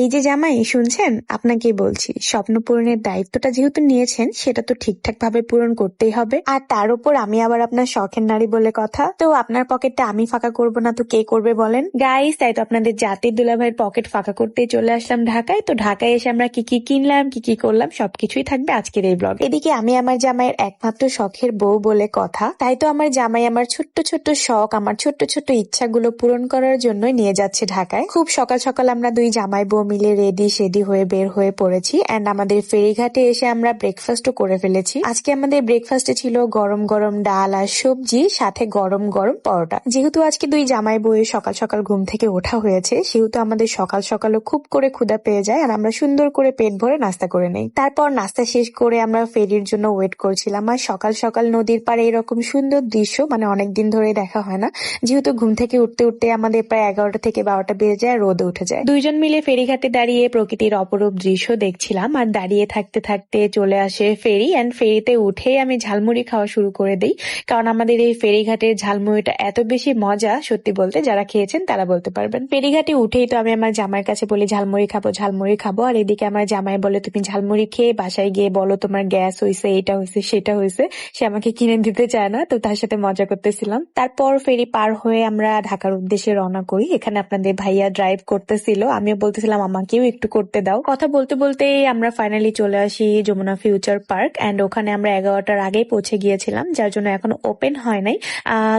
এই যে জামাই, শুনছেন? আপনাকে বলছি স্বপ্ন পূরণের দায়িত্বটা যেহেতু নিয়েছেন, সেটা তো ঠিকঠাক ভাবে পূরণ করতেই হবে। আর তার উপর আমি আবার আপনার শখের নারী বলে কথা। তো আপনার পকেটটা আমি ফাঁকা করব না, তো কে করবে বলেন? গাইস তাই তো আপনাদের জাতির দুলাভাইয়ের পকেট ফাঁকা করতেই চলে আসলাম ঢাকায়। তো ঢাকায় এসে আমরা কি কি কিনলাম, কি কি করলাম, সবকিছুই থাকবে আজকের এই ব্লগ এদিকে আমি আমার জামাইয়ের একমাত্র শখের বউ বলে কথা। তাই তো আমার জামাই আমার ছোট্ট ছোট্ট শখ, আমার ছোট্ট ছোট্ট ইচ্ছাগুলো পূরণ করার জন্যই নিয়ে যাচ্ছে ঢাকায়। খুব সকাল সকাল আমরা দুই জামাই বউ মিলে রেডি সেডি হয়ে বের হয়ে পড়েছি অ্যান্ড আমাদের ফেরিঘাটে এসে আমরা ব্রেকফাস্টও করে ফেলেছি। আজকে আমাদের ব্রেকফাস্টে ছিল গরম গরম ডাল আর সবজি, সাথে গরম গরম পরোটা। যেহেতু আজকে দুই জামাই বউয়ের সকাল সকাল ঘুম থেকে ওঠা হয়েছে, সেহেতু আমাদের সকাল সকালও খুব করে ক্ষুধা পেয়ে যায় আর আমরা সুন্দর করে পেট ভরে নাস্তা করে নেই। তারপর নাস্তা শেষ করে আমরা ফেরির জন্য ওয়েট করছিলাম আর সকাল সকাল নদীর পাড়ে এরকম সুন্দর দৃশ্য মানে অনেকদিন ধরে দেখা হয় না, যেহেতু ঘুম থেকে উঠতে উঠতে আমাদের প্রায় এগারোটা থেকে বারোটা বেজে যায় রোদ উঠে যায়। দুইজন মিলে ফেরিঘাটে দাঁড়িয়ে প্রকৃতির অপরূপ দৃশ্য দেখছিলাম, আর দাঁড়িয়ে থাকতে থাকতে চলে আসে ফেরি অ্যান্ড ফেরিতে উঠে আমি ঝালমুড়ি খাওয়া শুরু করে দিই। কারণ আমাদের এই ফেরিঘাটের ঝালমুড়িটা এত বেশি মজা, সত্যি বলতে, যারা খেয়েছেন তারা বলতে পারবেন। ফেরিঘাটে উঠেই তো আমি আমার জামাইয়ের কাছে বলি, ঝালমুড়ি খাব ঝালমুড়ি খাব। আর এদিকে আমার জামাই বলে, তুমি ঝালমুড়ি খেয়ে বাসায় গিয়ে বলো তোমার গ্যাস হয়েছে এটা হয়েছে সেটা হয়েছে সে আমাকে কিনে দিতে চায় না, তো তার সাথে মজা করতেছিলাম। তারপর ফেরি পার হয়ে আমরা ঢাকার উদ্দেশ্যে রওনা করি। এখানে আপনাদের ভাইয়া ড্রাইভ করতেছিল, আমিও বলতেছিলাম আমাকেও একটু করতে দাও। কথা বলতে বলতে আমরা ফাইনালি চলে আসি যমুনা ফিউচার পার্ক অ্যান্ড ওখানে আমরা এগারোটার আগেই পৌঁছে গিয়েছিলাম, যার জন্য এখন ওপেন হয় নাই।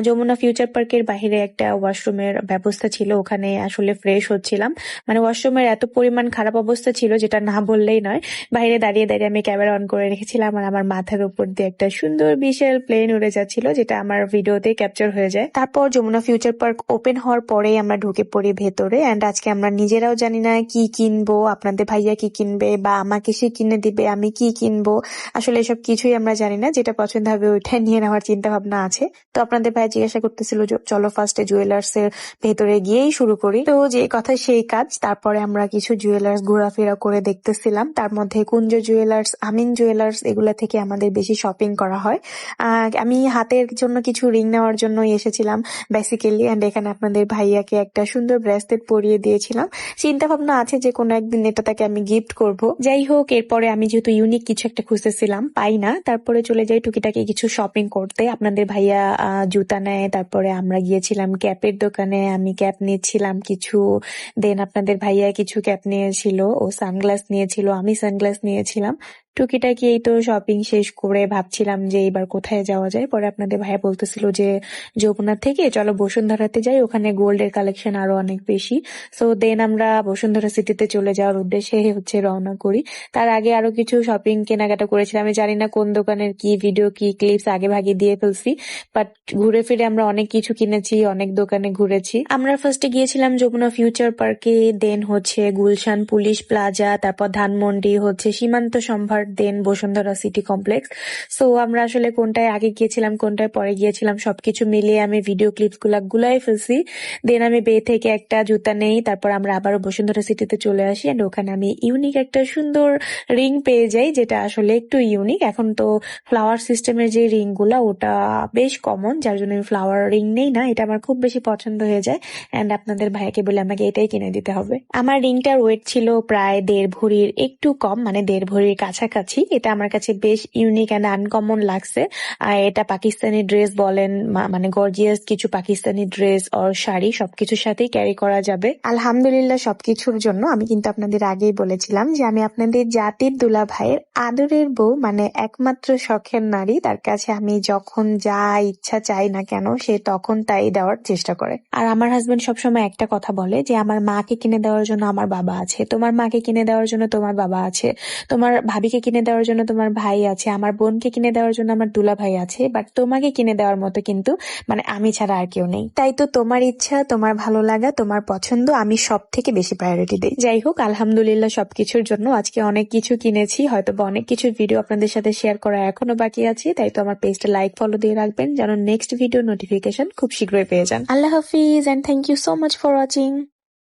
যমুনা ফিউচার পার্কের বাহিরে একটা ওয়াশরুমের ব্যবস্থা ছিল, ওখানে আসলে ফ্রেশ হচ্ছিলাম। মানে ওয়াশরুমের এত পরিমাণ খারাপ অবস্থা ছিল, যেটা না বললেই নয়। বাইরে দাঁড়িয়ে দাঁড়িয়ে আমি ক্যামেরা অন করে রেখেছিলাম আর আমার মাথার উপর দিয়ে একটা সুন্দর বিশাল প্লেন উড়ে যাচ্ছিল, যেটা আমার ভিডিওতে ক্যাপচার হয়ে যায়। তারপর যমুনা ফিউচার পার্ক ওপেন হওয়ার পরেই আমরা ঢুকে পড়ি ভেতরে অ্যান্ড আজকে আমরা নিজেরাও জানি না কি কিনবো? আপনাদের ভাইয়া কি কিনবে? বা আমাকে সে কিনে দিবে, আমি কি কিনবো? আসলে এসব কিছুই আমরা জানি না। যেটা পছন্দ হবে ওইটা নিয়ে নেওয়ার চিন্তা ভাবনা আছে। তো আপনাদের ভাই জিজ্ঞাসা করতেছিল চলো ফার্স্টে জুয়েলার্স এর ভেতরে গিয়েই শুরু করি। তো যে কথা সেই কাজ। তারপরে আমরা কিছু জুয়েলার্স ঘোরাফেরা করে দেখতেছিলাম। তার মধ্যে কুঞ্জ জুয়েলার্স আমিন জুয়েলার্স এগুলা থেকে আমাদের বেশি শপিং করা হয়। আমি হাতের জন্য কিছু রিং নেওয়ার জন্য এসেছিলাম বেসিক্যালি অ্যান্ড এখানে আপনাদের ভাইয়াকে একটা সুন্দর ব্রেসলেট পরিয়ে দিয়েছিলাম। চিন্তা ভাবনা আছে যে কোনো একদিন এটা তাকে আমি গিফট করব। যাই হোক, এরপরে আমি যেহেতু ইউনিক কিছু একটা খুঁজতেছিলাম, পাই না। তারপরে চলে যাই টুকিটাকি কিছু শপিং করতে। আপনাদের ভাইয়া জুতা নেয়, তারপরে আমরা গিয়েছিলাম ক্যাপের দোকানে, আমি ক্যাপ নিয়েছিলাম কিছু। দেন আপনাদের ভাইয়া কিছু ক্যাপ নিয়েছিল, ও সানগ্লাস নিয়েছিল, আমি সানগ্লাস নিয়েছিলাম। টুকিটাকি এই তো শপিং শেষ করে ভাবছিলাম যে এবার কোথায় যাওয়া যায়। পরে আপনাদের ভাইয়া বলতেছিল যে যমুনা থেকে, চলো বসুন্ধরাতে যাই, ওখানে গোল্ডের কালেকশন আরও অনেক বেশি। সো দেন আমরা বসুন্ধরা সিটিতে চলে যাওয়ার উদ্দেশ্যে হচ্ছে রওনা করি। তার আগে আরও কিছু শপিং কেনাকাটা করেছিলাম। আমি জানি না কোন দোকানের কি ভিডিও কি ক্লিপস আগে ভাগে দিয়ে ফেলছি বাট ঘুরে ফিরে আমরা অনেক কিছু কিনেছি, অনেক দোকানে ঘুরেছি। আমরা ফার্স্টে গিয়েছিলাম যমুনা ফিউচার পার্কে দেন হচ্ছে গুলশান পুলিশ প্লাজা তারপর ধানমন্ডি, হচ্ছে Shimanto Shambhar then Bashundhara city complex. So আমরা আসলে কোনটায় আগে গিয়েছিলাম, কোনটায় পরে গিয়েছিলাম, সবকিছু মিলিয়ে আমি ভিডিও ক্লিপসগুলা গুলাই ফেলছি। দেন আমি বে থেকে একটা জুতা নেই, তারপর আমরা আবারও বসুন্ধরা সিটিতে চলে আসি এন্ড ওখানে আমি ইউনিক একটা সুন্দর রিং পেয়ে যাই, যেটা আসলে একটু ইউনিক এখন তো ফ্লাওয়ার সিস্টেমের যে রিংগুলা ওটা বেশ কমন যার জন্য আমি ফ্লাওয়ার রিং নেই না, এটা আমার খুব বেশি পছন্দ হয়ে যায়। এন্ড আপনাদের ভাইকে বলে আমাকে এটাই কিনে দিতে হবে। আমার রিংটার ওয়েট ছিল প্রায় দেড় ভরির, একটু কম মানে দেড় ভরির কাছাকাছি। এটা আমার কাছে বেশ ইউনিক অ্যান্ড আনকমন লাগছে। আর এটা পাকিস্তানি ড্রেস বলেন মানে গর্জিয়াস কিছু পাকিস্তানি ড্রেস আর শাড়ি সবকিছুর সাথেই ক্যারি করা যাবে। আলহামদুলিল্লাহ সবকিছুর জন্য আমি কিন্তু আপনাদের আগেই বলেছিলাম যে আমি আপনাদের জাতির দুলা ভাইয়ের আদরের বউ মানে একমাত্র শখের নারী। তার কাছে আমি যখন যা ইচ্ছা চাই না কেন সে তখন তাই দেওয়ার চেষ্টা করে। আর আমার হাজবেন্ড সবসময় একটা কথা বলে যে আমার মাকে কিনে দেওয়ার জন্য আমার বাবা আছে তোমার মাকে কিনে দেওয়ার জন্য তোমার বাবা আছে তোমার ভাবিকে কিনে দেওয়ার জন্য তোমার ভাই আছে, আমার বোনকে কিনে দেওয়ার জন্য আমার দুলা ভাই আছে বাট তোমাকে কিনে দেওয়ার মতো কিন্তু মানে আমি ছাড়া আর কেউ নেই। তাই তো তোমার ইচ্ছা, তোমার ভালো লাগা, তোমার পছন্দ, আমি সব থেকে বেশি প্রায়োরিটি দিই। যাই হোক, আলহামদুলিল্লাহ সবকিছুর জন্য আজকে অনেক কিছু কিনেছি হয়তো বা অনেক কিছু ভিডিও আপনাদের সাথে শেয়ার করা এখনও বাকি আছে, তাই তো আমার পেজটা লাইক ফলো দিয়ে রাখবেন, যেন নেক্সট ভিডিও নোটিফিকেশন খুব শীঘ্রই পেয়ে যান। আল্লাহ হাফিজ and thank you so much for watching